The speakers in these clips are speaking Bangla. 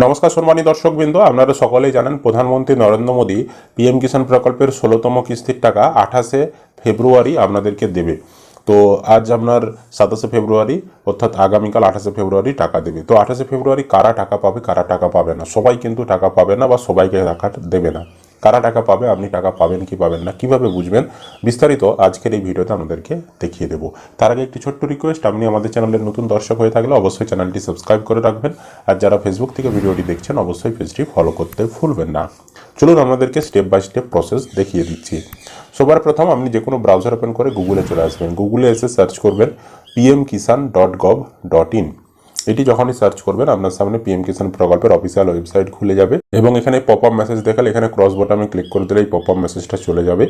নমস্কার সম্মানী দর্শকবৃন্দ, আপনারা সকলেই জানেন প্রধানমন্ত্রী নরেন্দ্র মোদী পিএম কিষাণ প্রকল্পের ষোলোতম কিস্তির টাকা আঠাশে ফেব্রুয়ারি আপনাদেরকে দেবে। তো আজ আপনার সাতাশে ফেব্রুয়ারি, অর্থাৎ আগামীকাল আঠাশে ফেব্রুয়ারি টাকা দেবে। তো আঠাশে ফেব্রুয়ারি কারা টাকা পাবে, কারা টাকা পাবে না? সবাই কিন্তু টাকা পাবে না বা সবাইকে টাকা দেবে না। কারা টাকা পাবে, আপনি টাকা পাবেন কি পাবেন না, কীভাবে বুঝবেন? বিস্তারিত আজকের এই ভিডিওতে আমাদেরকে দেখিয়ে দেবো। তার আগে একটি ছোট্ট রিকোয়েস্ট আপনি আমাদের চ্যানেলের নতুন দর্শক হয়ে থাকলে অবশ্যই চ্যানেলটি সাবস্ক্রাইব করে রাখবেন। আর যারা ফেসবুক থেকে ভিডিওটি দেখছেন, অবশ্যই পেজটি ফলো করতে ভুলবেন না। চলুন আমাদেরকে স্টেপ বাই স্টেপ প্রসেস দেখিয়ে দিচ্ছি। সবার প্রথম আপনি যে কোনো ব্রাউজার ওপেন করে গুগলে চলে আসবেন। গুগলে এসে সার্চ করবেন PM Kisan dot gov dot in এটি যখনই সার্চ করবেন, আপনার সামনে পিএম কিষাণ প্রকল্পের অফিসিয়াল ওয়েবসাইট খুলে যাবে এবং এখানে পপ আপ মেসেজ দেখালে এখানে ক্রস বটনে ক্লিক করে দিলে এই পপ আপ মেসেজটা চলে যাবে।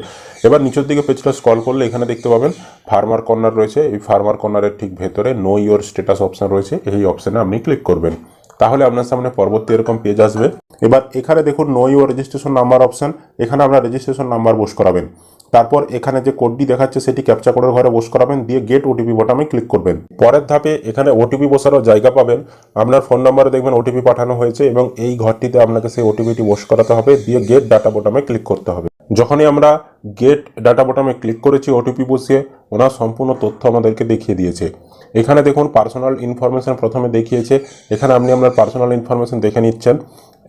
এবার নিচের দিকে পেজটা স্ক্রল করলে এখানে দেখতে পাবেন ফার্মার কর্নার রয়েছে। এই ফার্মার কর্নারের ঠিক ভেতরে নো ইয়োর স্ট্যাটাস অপশন রয়েছে। এই অপশানে আপনি ক্লিক করবেন। তাহলে আপনার সামনে পরবর্তী এরকম পেজ আসবে। এবার এখানে দেখুন know your registration number option এখানে আপনার রেজিস্ট্রেশন নাম্বার বস করাবেন। তারপর এখানে যে কোডটি দেখাচ্ছে, সেটি ক্যাপচা কোডের ঘরে বস করাবেন, দিয়ে গেট ওটিপি বোটামে ক্লিক করবেন। পরের ধাপে এখানে ওটিপি বসারও জায়গা পাবেন। আপনার ফোন নাম্বারে দেখবেন ওটিপি পাঠানো হয়েছে এবং এই ঘরটিতে আপনাকে সেই ওটিপিটি বস করাতে হবে, দিয়ে গেট ডাটা বোটামে ক্লিক করতে হবে। যখনই আমরা গেট ডাটা বোটামে ক্লিক করেছি ওটিপি বসিয়ে, ওনার সম্পূর্ণ তথ্য আমাদেরকে দেখিয়ে দিয়েছে। এখানে দেখুন পার্সোনাল ইনফরমেশন প্রথমে দেখিয়েছে। এখানে আপনি আপনার পার্সোনাল ইনফরমেশন দেখে নিচ্ছেন।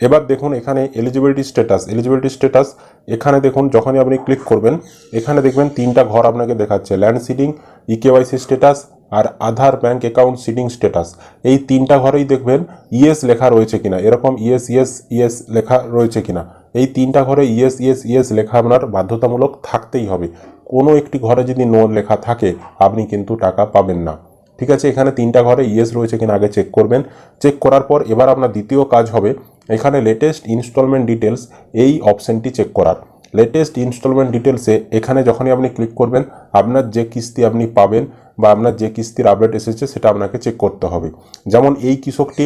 এবার দেখুন এখানে এলিজিবিলিটি স্ট্যাটাস এলিজিবিলিটি স্ট্যাটাস এখানে দেখুন যখনই আপনি ক্লিক করবেন, এখানে দেখবেন তিনটা ঘর আপনাকে দেখাচ্ছে ল্যান্ড সিডিং ইকেওয়াইসি স্ট্যাটাস আর Aadhaar bank account seeding status এই তিনটা ঘরেই দেখবেন ইএস লেখা রয়েছে কিনা, এরকম ইএস ইএস ইএস লেখা রয়েছে কিনা। এই তিনটা ঘরে ইএস ইএস ইএস লেখা আপনার বাধ্যতামূলক থাকতেই হবে। কোনো একটি ঘরে যদি নো লেখা থাকে, আপনি কিন্তু টাকা পাবেন না। ঠিক আছে, এখানে তিনটা ঘরে ইএস রয়েছে কিনা আগে চেক করবেন। চেক করার পর এবার আপনার দ্বিতীয় কাজ হবে এখানে লেটেস্ট ইনস্টলমেন্ট ডিটেলস এই অপশানটি চেক করার। লেটেস্ট ইনস্টলমেন্ট ডিটেলসে এখানে যখনই আপনি ক্লিক করবেন, আপনার যে কিস্তি আপনি পাবেন বা আপনার যে কিস্তির আপডেট এসেছে সেটা আপনাকে চেক করতে হবে। যেমন এই কৃষকটি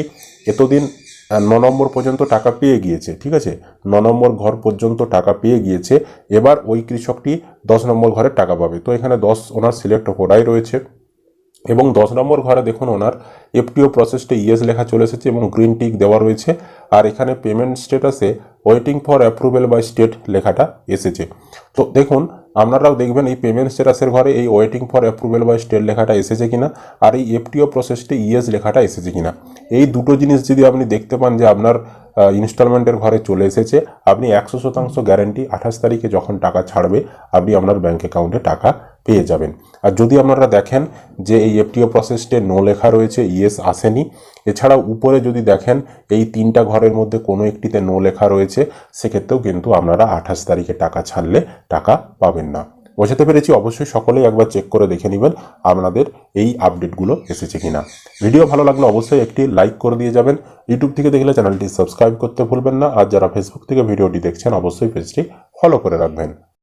এতদিন ন নম্বর পর্যন্ত টাকা পেয়ে গিয়েছে, ঠিক আছে? ন নম্বর ঘর পর্যন্ত টাকা পেয়ে গিয়েছে, এবার ওই কৃষকটি দশ নম্বর ঘরে টাকা পাবে। তো এখানে দশ ওনার সিলেক্ট করাই রয়েছে। এবং দশ নম্বর ঘরে দেখুন ওনার এফটিও প্রসেসটা ইয়েস লেখা চলে এসেছে এবং গ্রিন টিক দেওয়া রয়েছে। আর এখানে পেমেন্ট স্ট্যাটাসে waiting for approval by state লেখাটা এসেছে। তো দেখুন, আপনারাও দেখবেন এই পেমেন্ট স্ট্যাটাসের ঘরে এই waiting for approval by state লেখাটা এসেছে কিনা আর এই এফটিও প্রসেসটি ইয়েস লেখাটা এসেছে কিনা। এই দুটো জিনিস যদি আপনি দেখতে পান যে আপনার ইনস্টলমেন্টের ঘরে চলে এসেছে। আপনি একশো শতাংশ গ্যারেন্টি আঠাশ তারিখে যখন টাকা ছাড়বে, আপনি আপনার ব্যাঙ্ক অ্যাকাউন্টে টাকা পেয়ে যাবেন। আর যদি আপনারা দেখেন যে এই এফটিও প্রসেসটে নো লেখা রয়েছে ইয়েস আসেনি, এছাড়াও উপরে যদি দেখেন এই তিনটা ঘরের মধ্যে কোনো একটিতে নো লেখা রয়েছে, সেক্ষেত্রেও কিন্তু আপনারা আঠাশ তারিখে টাকা ছাড়লে টাকা পাবেন না। বোঝাতে পেরেছি, অবশ্যই সকলেই একবার চেক করে দেখে নেবেন আপনাদের এই আপডেটগুলো এসেছে কিনা। ভিডিও ভালো লাগলে অবশ্যই একটি লাইক করে দিয়ে যাবেন। ইউটিউব থেকে দেখলে চ্যানেলটি সাবস্ক্রাইব করতে ভুলবেন না। আর যারা ফেসবুক থেকে ভিডিওটি দেখছেন, অবশ্যই পেজটি ফলো করে রাখবেন।